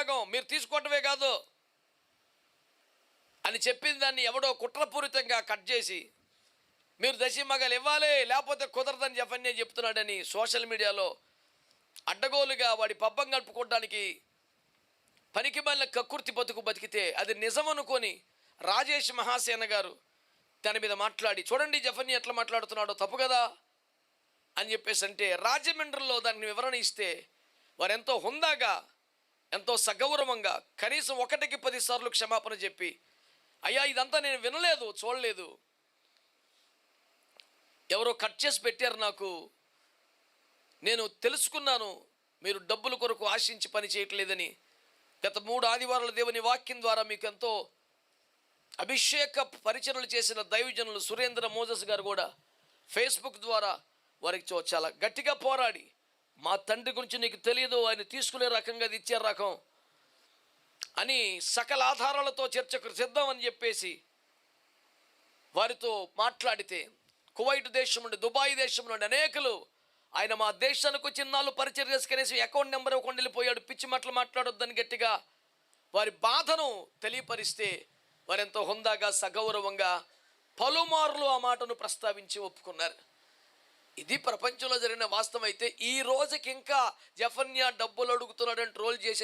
భాగం మీరు తీసుకోవటమే కాదు అని చెప్పిన దాన్ని ఎవడో కుట్రపూరితంగా కట్ చేసి మీరు దశమగలు ఇవ్వాలి లేకపోతే కుదరదని జఫన్య చెప్తున్నాడని సోషల్ మీడియాలో అడ్డగోలుగా వాడి పబ్బం గడుపుకోవడానికి పనికి మళ్ళీ కక్కుర్తి బతుకు బతికితే అది నిజం అనుకొని రాజేష్ మహాసేన గారు దాని మీద మాట్లాడి చూడండి జఫన్య ఎట్లా మాట్లాడుతున్నాడో తప్పు కదా? అని చెప్పేసి అంటే రాజమండ్రిలో దానికి వివరణ ఇస్తే వారెంతో హుందాగా ఎంతో సగౌరవంగా కనీసం ఒకటికి పదిసార్లు క్షమాపణ చెప్పి అయ్యా ఇదంతా నేను వినలేదు చూడలేదు. ఎవరో కట్ చేసి పెట్టారు నాకు. నేను తెలుసుకున్నాను మీరు డబ్బుల కొరకు ఆశించి పని చేయట్లేదని. గత మూడు ఆదివారాల దేవుని వాక్యం ద్వారా మీకు ఎంతో అభిషేక పరిచయలు చేసిన దైవజనులు సురేంద్ర మోజస్ గారు కూడా ఫేస్బుక్ ద్వారా వారికి చో- చాలా గట్టిగా పోరాడి మా తండ్రి గురించి నీకు తెలియదు ఆయన తీసుకునే రకంగా అది ఇచ్చే రకం అని సకల ఆధారాలతో చర్చకు సిద్ధం అని చెప్పేసి వారితో మాట్లాడితే కువైట్ దేశం నుండి దుబాయ్ దేశం నుండి అనేకులు ఆయన మా దేశానికి చిన్నాళ్ళు పరిచయం చేసుకునేసి అకౌంట్ నెంబర్ ఇవ్వకుండా వెళ్ళిపోయాడు. పిచ్చి మాటలు మాట్లాడొద్దని గట్టిగా వారి బాధను తెలియపరిస్తే వారెంతో హుందాగా సగౌరవంగా పలుమార్లు ఆ మాటను ప్రస్తావించి ఒప్పుకున్నారు. ఇది ప్రపంచంలో జరిగిన వాస్తవం అయితే ఈ రోజుకి ఇంకా జఫన్యా డబ్బులు అడుగుతున్నాడని ట్రోల్ చేసే